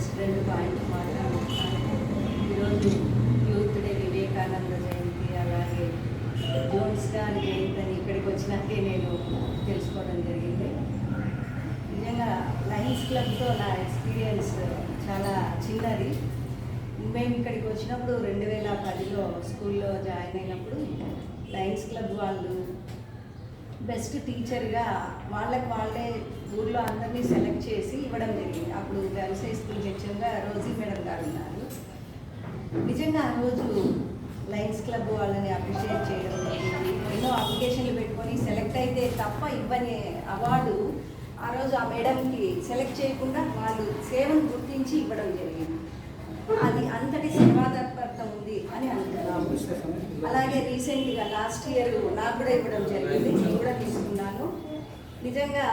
President point మాట్లాడుతున్నాను ఈరోజు youth day Vivekananda జయంతి అలాగే జోన్స్ గారి జయంతి అని ఇక్కడికి వచ్చినాకే నేను తెలుసుకోవడం జరిగింది నిజంగా లయన్స్ క్లబ్తో నా ఎక్స్పీరియన్స్ చాలా చిన్నది మేము ఇక్కడికి వచ్చినప్పుడు రెండు వేల పదిలో స్కూల్లో జాయిన్ అయినప్పుడు లయన్స్ క్లబ్ వాళ్ళు బెస్ట్ టీచర్గా వాళ్ళకి వాళ్ళే ఊర్లో అందరినీ సెలెక్ట్ చేసి ఇవ్వడం జరిగింది. అప్పుడు వ్యవసాయ స్కూల్ హెచ్ఎంగా రోజీ మేడం గారు ఉన్నారు. నిజంగా ఆ రోజు లయన్స్ క్లబ్ వాళ్ళని అప్రిషియేట్ చేయడం ఎన్నో అప్లికేషన్లు పెట్టుకొని సెలెక్ట్ అయితే తప్ప ఇవ్వని అవార్డు ఆ రోజు ఆ మేడంకి సెలెక్ట్ చేయకుండా వాళ్ళు సేవను గుర్తించి ఇవ్వడం జరిగింది. అది అంతటి సేవా తత్పరత ఉంది అని అనుకున్నాను అలాగే రీసెంట్గా లాస్ట్ ఇయర్ నాకు కూడా ఇవ్వడం జరిగింది. నేను కూడా తీసుకున్నాను. నిజంగా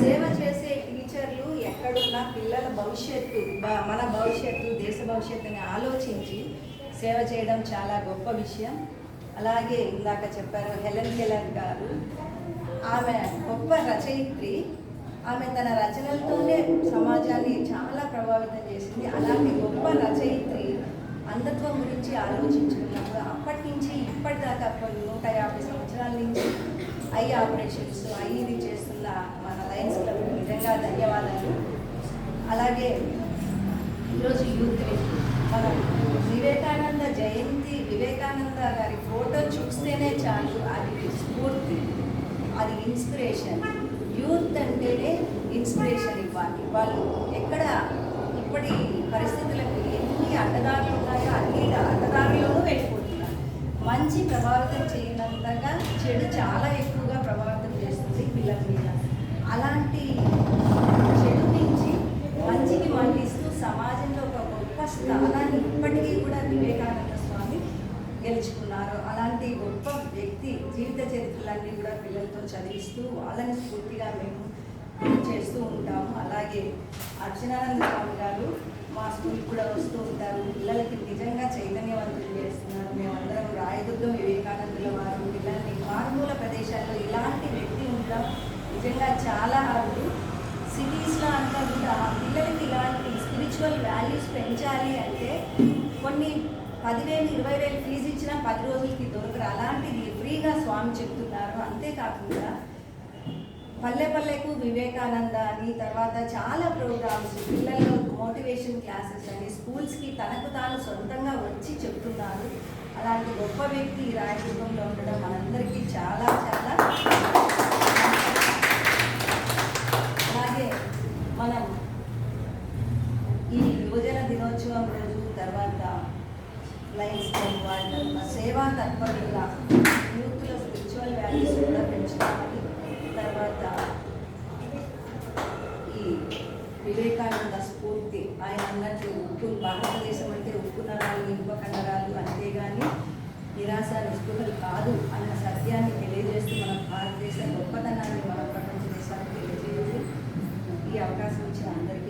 సేవ చేసే టీచర్లు ఎక్కడున్నా పిల్లల భవిష్యత్తు మన భవిష్యత్తు దేశ భవిష్యత్తుని ఆలోచించి సేవ చేయడం చాలా గొప్ప విషయం. అలాగే ఇందాక చెప్పారు హెలెన్ కెలర్ గారు ఆమె గొప్ప రచయిత్రి. ఆమె తన రచనలతోనే సమాజాన్ని చాలా ప్రభావితం చేసింది. అలాంటి గొప్ప రచయిత్రి. అంధత్వం గురించి ఆలోచించుకున్నప్పుడు అప్పటి నుంచి ఇప్పటిదాకా నూట యాభై సంవత్సరాల నుంచి ఐ ఆపరేషన్స్ ఐది చేస్తున్న క్లబ్ ధన్యవాదాలు. అలాగే ఈరోజు యూత్ డే. మనం వివేకానంద జయంతి వివేకానంద గారి ఫోటో చూస్తేనే చాలు. అది స్ఫూర్తి అది ఇన్స్పిరేషన్. యూత్ అంటేనే ఇన్స్పిరేషన్ ఇవ్వాలి. వాళ్ళు ఎక్కడ ఇప్పటి పరిస్థితులకు ఎన్ని అడ్డదారులు ఉన్నాయో అన్ని అడ్డదారులను వెళ్ళిపోతున్నారు. మంచి ప్రభావితం చేయనంతగా చెడు చాలా ఎక్కువగా ప్రభావితం చేస్తుంది పిల్లల మీద. అలాంటి చెడు నుంచి మంచికి మళ్ళిస్తూ సమాజంలో ఒక గొప్ప స్థానాన్ని ఇప్పటికీ కూడా వివేకానంద స్వామి గెలుచుకున్నారు. అలాంటి గొప్ప వ్యక్తి జీవిత చరిత్రలన్నీ కూడా పిల్లలతో చదివిస్తూ వాళ్ళని స్ఫూర్తిగా మేము చేస్తూ ఉంటాము. అలాగే అర్చనానంద స్వామి గారు మా స్కూల్కి కూడా వస్తూ ఉంటారు. పిల్లలకి నిజంగా చైతన్యవంతులు చేస్తున్నారు. మేమందరం రాయదుర్గం వివేకానందుల వారు పిల్లల్ని మారుమూల ప్రదేశాల్లో ఇలాంటి వ్యక్తి ఉండడం నిజంగా చాలా అరుదు. సిటీస్లో అంతా కూడా వాల్యూస్ పెంచాలి అంటే కొన్ని పదివేలు ఇరవై వేలు ఫీజు ఇచ్చినా పది రోజులకి దొరకరు. అలాంటిది ఫ్రీగా స్వామి చెప్తున్నారు. అంతేకాకుండా పల్లె పల్లెకు వివేకానంద అని తర్వాత చాలా ప్రోగ్రామ్స్ పిల్లల్లో మోటివేషన్ క్లాసెస్ అని స్కూల్స్కి తనకు తాను సొంతంగా వచ్చి చెప్తున్నారు. అలాంటి గొప్ప వ్యక్తి ఈ రాయదుర్గంలో ఉండడం మనందరికీ చాలా చాలా అలాగే మనం ఈ యువజన దినోత్సవం రోజు తర్వాత లైన్స్ క్లబ్ సేవా తత్పరులుగా యూత్లో స్పిరిచువల్ వాల్యూస్ కూడా పెంచుకోవాలి తర్వాత ఈ వివేకానంద స్ఫూర్తి ఆయన అన్నట్లు ఉప్పు భారతదేశం అంటే ఉప్పు నరాలు ఇనుప కండరాలు అంతేగాని నిరాశ నిస్పృహలు కాదు అన్న సత్యాన్ని తెలియజేస్తూ మన భారతదేశ గొప్పతనాన్ని మన ప్రపంచ దేశానికి తెలియజేయాలి ఈ అవకాశం ఇచ్చిన అందరికీ